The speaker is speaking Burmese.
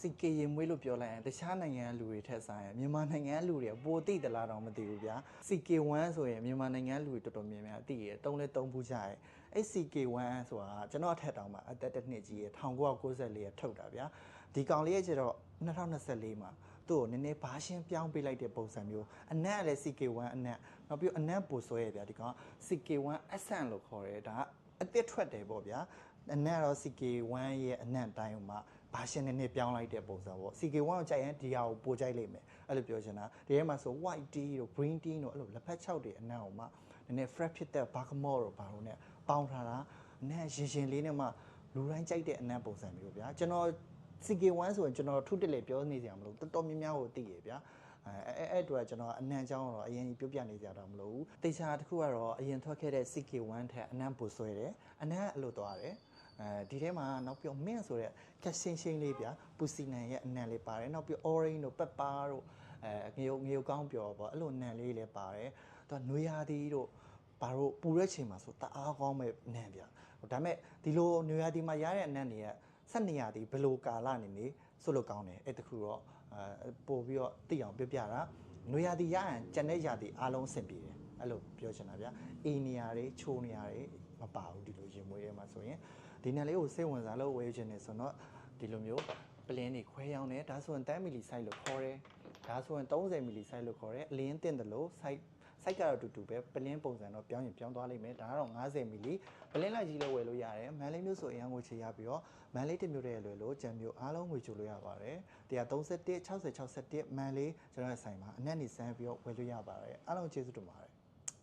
စီကေရင်မွေးလို့ပြောလိုက်ရင်တခြားနိုင်ငံကလူတွေထက်ဆိုင်ရင်မြန်မာနိုင်ငံကလူတွေကပိုသိသလားတော့မသိဘူးဗျာ CK1 ဆိုရင်မြန်မာနိုင်ငံကလူတွေတော်တော်များများသိရတယ်တုံးလဲတုံးဘူးကြရဲအဲ့ CK1 ဆိုတာကျွန်တော်အထက်တောင်မှအသက်တစ်နှစ်ကြီးရ1994ရထုတ်တာဗျာဒီကောင်လေးရဲ့ကျတော့2024မှာ သူ့ကိုနည်းနည်းဘာရှင်းပြောင်းပေးလိုက်တဲ့ပုံစံမျိုးအနက်ကလည်း CK1 အနက်နောက်ပြီးအနက်ပိုဆွဲရဗျာဒီကောင် CK1 Ascent လို့ခေါ်တယ်ဒါကအသစ်ထွက်တယ်ပေါ့ဗျာအနက်တော့ CK1 ရဲ့အနက်တိုင်းမှာဘာရှင်းနေနေပြောင်းလိုက်တဲ့ပုံစံပေါ့ CK1 ကိုကြိုက်ရင်ဒီဟာကိုပိုကြိုက်လိမ့်မယ်အဲ့လိုပြောချင်တာဒီထဲမှာဆို white tea တို့ green tea တို့အဲ့လိုလက်ဖက်ခြောက်တွေအနက်အောင်မှနည်းနည်း fresh ဖြစ်တဲ့ bergamot တို့ဘာလို့ ਨੇ ပေါင်းထားတာအနက်ရင်ရှင်လေးနဲ့မှလူတိုင်းကြိုက်တဲ့အနက်ပုံစံမျိုးဗျာကျွန်တော် CK1 ဆိုရင်ကျွန်တော်ထုတစ်လေပြောနေကြမလို့တော်တော်များများကိုသိရဗျာအဲအဲအဲ့အတွက်ကျွန်တော်အနံ့ချောင်းတော့အရင်ပြပြနေကြတာမလို့ဘူးတေချာတစ်ခုကတော့အရင်ထွက်ခဲ့တဲ့ CK1 ထက်အနံ့ပိုဆွဲတယ်အနံ့အလို့သွားတယ်အဲဒီထဲမှာနောက်ပြီးမင်းဆိုတဲ့ကက်ရှင်းရှင်းလေးဗျာပူစီနန်ရဲ့အနံ့လေးပါတယ်နောက်ပြီး orange တို့ pepper တို့အဲငရုတ်ငရုတ်ကောင်းပြောပေါ့အဲ့လိုနံ့လေးလည်းပါတယ်သူကနွေရာသီတို့ဘာလို့ပူတဲ့ချိန်မှာဆိုတအားကောင်းမဲ့နံ့ဗျာဒါပေမဲ့ဒီလိုနွေရာသီမှာရတဲ့အနံ့တွေက ဆက်နေရသည်ဘယ်လိုကာလနေနေဆိုလို့ကောင်းတယ်အဲ့တခုတော့အဲပို့ပြီးတော့သိအောင်ပြပြတာနွေရာသီရရင်ကျန်တဲ့ရာသီအားလုံးအဆင်ပြေတယ်အဲ့လိုပြောချင်တာဗျာအေးနေရာတွေချိုးနေရာတွေမပါဘူးဒီလိုရင်မွေးထဲမှာဆိုရင်ဒီနယ်လေးကိုစိတ်ဝင်စားလို့ဝယ်ချင်တယ်ဆိုတော့ဒီလိုမျိုးပလင်းတွေခွဲရောင်းတယ်ဒါဆိုရင်10မီလီ size လို့ခေါ်တယ်ဒါဆိုရင်30မီလီ size လို့ခေါ်တယ်အလင်းတင်တယ်လို့ size စိုက်ကတော့အတူတူပဲပလင်းပုံစံတော့ပြောင်းရင်ပြောင်းသွားလိမ့်မယ်ဒါကတော့90မီလီပလင်းလိုက်ကြီးလည်းဝယ်လို့ရတယ်မန်လေးမျိုးဆိုအရန်ကိုချေရပြီးတော့မန်လေးတစ်မျိုးတည်းလွယ်လို့ကြံမျိုးအားလုံးငွေချိုလို့ရပါတယ်131 60 61မန်လေးကျွန်တော်ရဲ့ဆိုင်မှာအနက်နေစမ်းပြီးတော့ဝယ်လို့ရပါတယ်အားလုံးကျေးဇူးတင်ပါတယ်